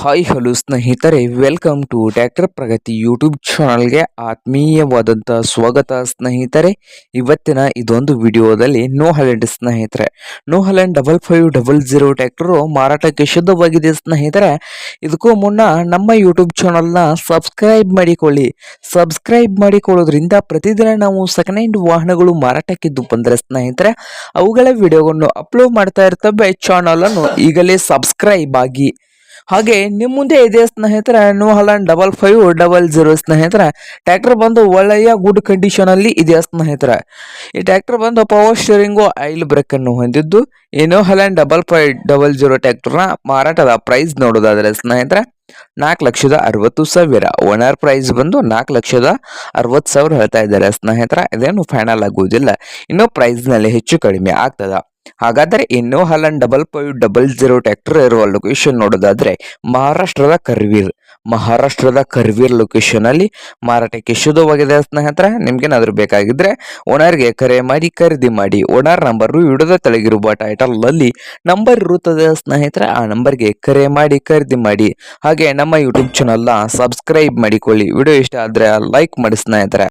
Hi hello ಸ್ನೇಹಿತರೆ. Welcome to tractor Pragati YouTube ಚಾನಲ್ಗೆ ಆತ್ಮೀಯವಾದಂಥ ಸ್ವಾಗತ ಸ್ನೇಹಿತರೆ. ಇವತ್ತಿನ ಇದೊಂದು ವಿಡಿಯೋದಲ್ಲಿ ನೋ ಹಲೆಂಡ್ ಸ್ನೇಹಿತರೆ. New Holland double five double zero tractor ಮಾರಾಟಕ್ಕೆ ಶುದ್ಧವಾಗಿದೆ ಸ್ನೇಹಿತರೆ. ಇದಕ್ಕೂ ಮುನ್ನ ನಮ್ಮ ಯೂಟ್ಯೂಬ್ ಚಾನಲ್ನ ಸಬ್ಸ್ಕ್ರೈಬ್ ಮಾಡಿಕೊಳ್ಳಿ. ಸಬ್ಸ್ಕ್ರೈಬ್ ಮಾಡಿಕೊಳ್ಳೋದ್ರಿಂದ ಪ್ರತಿದಿನ ನಾವು ಸೆಕೆಂಡ್ ಹ್ಯಾಂಡ್ ವಾಹನಗಳು ಮಾರಾಟಕ್ಕಿದ್ದು ಬಂದರೆ ಸ್ನೇಹಿತರೆ, ಅವುಗಳ ವಿಡಿಯೋವನ್ನು ಅಪ್ಲೋಡ್ ಮಾಡ್ತಾ ಇರ್ತವೆ. ಚಾನಲನ್ನು ಈಗಲೇ ಸಬ್ಸ್ಕ್ರೈಬ್ ಆಗಿ. ಹಾಗೆ ನಿಮ್ಮ ಮುಂದೆ ಇದೆ ಸ್ನೇಹಿತರೆ New Holland double five double zero ಸ್ನೇಹಿತರೆ. ಟ್ರ್ಯಾಕ್ಟರ್ ಬಂದು ಒಳ್ಳೆಯ ಗುಡ್ ಕಂಡೀಷನ್ ಅಲ್ಲಿ ಇದೆ ಸ್ನೇಹಿತರೆ. ಈ ಟ್ರ್ಯಾಕ್ಟರ್ ಬಂದು ಪವರ್ ಸ್ಟೀರಿಂಗು ಆಯಿಲ್ ಬ್ರೇಕ್ ಅನ್ನು ಹೊಂದಿದ್ದು, ಈ New Holland double five double zero ಟ್ರ್ಯಾಕ್ಟರ್ನ ಮಾರಾಟದ ಪ್ರೈಸ್ ನೋಡೋದಾದ್ರೆ ಸ್ನೇಹಿತರೆ, ನಾಲ್ಕು ಲಕ್ಷದ ಅರವತ್ತು ಸಾವಿರ. ಓನರ್ ಪ್ರೈಸ್ ಬಂದು ನಾಲ್ಕು ಲಕ್ಷದ ಅರವತ್ತು ಸಾವಿರ ಹೇಳ್ತಾ ಇದ್ದಾರೆ ಸ್ನೇಹಿತರ. ಇದೇನು ಫೈನಲ್ ಆಗುವುದಿಲ್ಲ ಇನ್ನು ಪ್ರೈಸ್ನಲ್ಲಿ ಹೆಚ್ಚು ಕಡಿಮೆ ಆಗ್ತದ. ಹಾಗಾದರೆ ಇನ್ನೂ Holland double five double zero tractor ಇರುವ ಲೊಕೇಶನ್ ನೋಡೋದಾದ್ರೆ ಮಹಾರಾಷ್ಟ್ರದ ಕರ್ವೀರ್. ಮಹಾರಾಷ್ಟ್ರದ ಕರ್ವೀರ್ ಲೊಕೇಶನ್ ಅಲ್ಲಿ ಮಾರಾಟಕ್ಕೆ ಶುದ್ಧವಾಗಿದೆ ಸ್ನೇಹಿತರೆ ನಿಮ್ಗೇನಾದ್ರೂ ಬೇಕಾಗಿದ್ರೆ ಓನರ್ಗೆ ಕರೆ ಮಾಡಿ, ಖರೀದಿ ಮಾಡಿ. ಓನರ್ ನಂಬರ್ ವಿಡಿಯೋದ ಟೈಟಲ್ ಅಲ್ಲಿ ನಂಬರ್ ಇರುತ್ತದೆ ಸ್ನೇಹಿತರೆ, ಆ ನಂಬರ್ಗೆ ಕರೆ ಮಾಡಿ, ಖರೀದಿ ಮಾಡಿ. ಹಾಗೆ ನಮ್ಮ ಯೂಟ್ಯೂಬ್ ಚಾನಲ್ನ ಸಬ್ಸ್ಕ್ರೈಬ್ ಮಾಡಿಕೊಳ್ಳಿ. ವಿಡಿಯೋ ಇಷ್ಟ ಆದ್ರೆ ಲೈಕ್ ಮಾಡಿ ಸ್ನೇಹಿತರೆ.